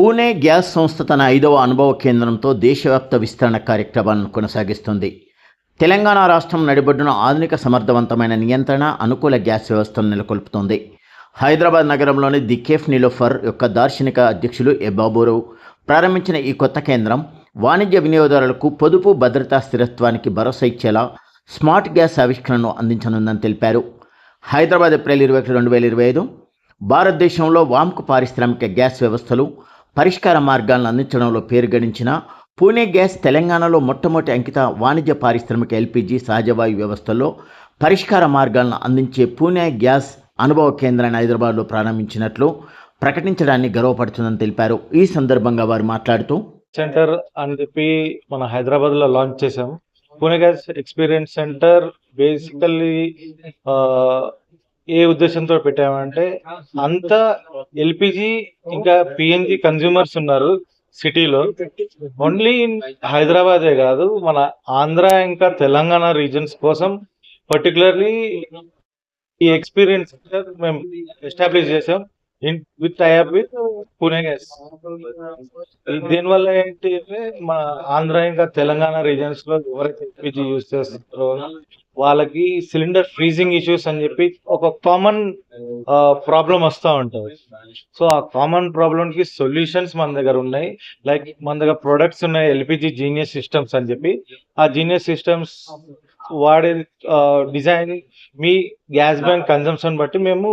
Pune gas సంస్థ తన ఐదవ అనుభవ కేంద్రంతో దేశవ్యాప్త విస్తరణ కార్యక్రమాలను కొనసాగిస్తుంది. తెలంగాణ రాష్ట్రం నడిబొడ్డున ఆధునిక సమర్థవంతమైన నియంత్రణ అనుకూల గ్యాస్ వ్యవస్థను నెలకొల్పుతోంది. హైదరాబాద్ నగరంలోని ది కేఫ్ నిలోఫర్ యొక్క దార్శనిక అధ్యక్షులు ఎబాబోరు ప్రారంభించిన ఈ కొత్త కేంద్రం వాణిజ్య వినియోగదారులకు పొదుపు భద్రతా స్థిరత్వానికి భరోసా ఇచ్చేలా స్మార్ట్ గ్యాస్ ఆవిష్కరణను అందించనుందని తెలిపారు. హైదరాబాద్ ఏప్రిల్ ఇరవై ఒకటి రెండు వేల ఇరవై ఐదు భారతదేశంలో వామ్కు పారిశ్రామిక గ్యాస్ వ్యవస్థలు పరిష్కార మార్గాలను అందించడంలో పేరు గణించిన పూణే గ్యాస్ తెలంగాణలో మొట్టమొదటి అంకిత వాణిజ్య పారిశ్రామిక ఎల్పిజి సహజవాయు వ్యవస్థలో పరిష్కార మార్గాలను అందించే పూణే గ్యాస్ అనుభవ కేంద్రాన్ని హైదరాబాద్లో ప్రారంభించినట్లు ప్రకటించడాన్ని గర్వపడుతుందని తెలిపారు. ఈ సందర్భంగా వారు మాట్లాడుతూ సెంటర్ అని చెప్పి మన హైదరాబాద్లో లాంచ్ చేసాం Pune gas experience centre basically ఏ ఉద్దేశంతో పెట్టామంటే అంత ఎల్పిజి ఇంకా పిఎన్జి కన్జ్యూమర్స్ ఉన్నారు సిటీలో. ఓన్లీ హైదరాబాదే కాదు మన ఆంధ్ర ఇంకా తెలంగాణ రీజన్స్ కోసం పర్టికులర్లీ ఈ ఎక్స్పీరియన్స్ మేము ఎస్టాబ్లిష్ చేసాం in with tie up with Pune gas దీనివల్ల ఏంటి అంటే మన ఆంధ్ర ఇంకా తెలంగాణ రీజన్స్లో ఎవరైతే ఎల్పిజి యూజ్ చేస్తారో వాళ్ళకి సిలిండర్ ఫ్రీజింగ్ ఇష్యూస్ అని చెప్పి ఒక కామన్ ప్రాబ్లం వస్తూ ఉంటుంది. సో ఆ కామన్ ప్రాబ్లం కి సొల్యూషన్స్ మన దగ్గర ఉన్నాయి. లైక్ మన దగ్గర ప్రొడక్ట్స్ ఉన్నాయి ఎల్పిజి జీనియస్ సిస్టమ్స్ అని చెప్పి. ఆ జీనియస్ సిస్టమ్స్ వాడే డిజైన్ మీ గ్యాస్ బ్యాంక్ కన్జంప్షన్ బట్టి మేము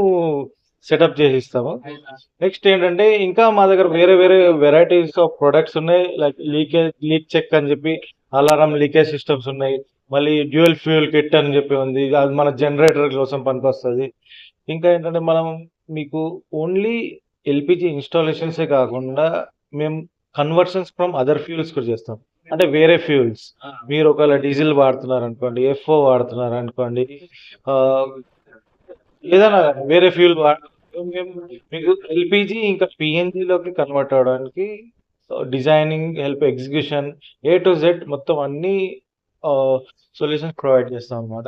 సెటప్ చేసి ఇస్తాము నెక్స్ట్ ఏంటంటే ఇంకా మా దగ్గర వేరే వేరే వెరైటీస్ ఆఫ్ ప్రొడక్ట్స్ ఉన్నాయి. లైక్ లీకేజ్ లీక్ చెక్ అని చెప్పి అలారం లీకేజ్ సిస్టమ్స్ ఉన్నాయి. మళ్ళీ డ్యూయల్ ఫ్యూయల్ కిట్ అని చెప్పి ఉంది. అది మన జనరేటర్ కోసం పనికొస్తుంది. ఇంకా ఏంటంటే మనం మీకు ఓన్లీ ఎల్పిజి ఇన్స్టాలేషన్సే కాకుండా మేము కన్వర్షన్స్ ఫ్రమ్ అదర్ ఫ్యూల్స్ కూడా చేస్తాం. అంటే వేరే ఫ్యూల్స్ మీరు ఒకవేళ డీజిల్ వాడుతున్నారు అనుకోండి ఎఫ్ఓ వాడుతున్నారు అనుకోండి ఏదైనా వేరే ఫ్యూల్ మీకు ఎల్పిజి ఇంకా పిఎన్జిలోకి కన్వర్ట్ అవడానికి designing help execution A to Z మొత్తం అన్ని uh, సొల్యూషన్స్ ప్రొవైడ్ చేస్తాం అనమాట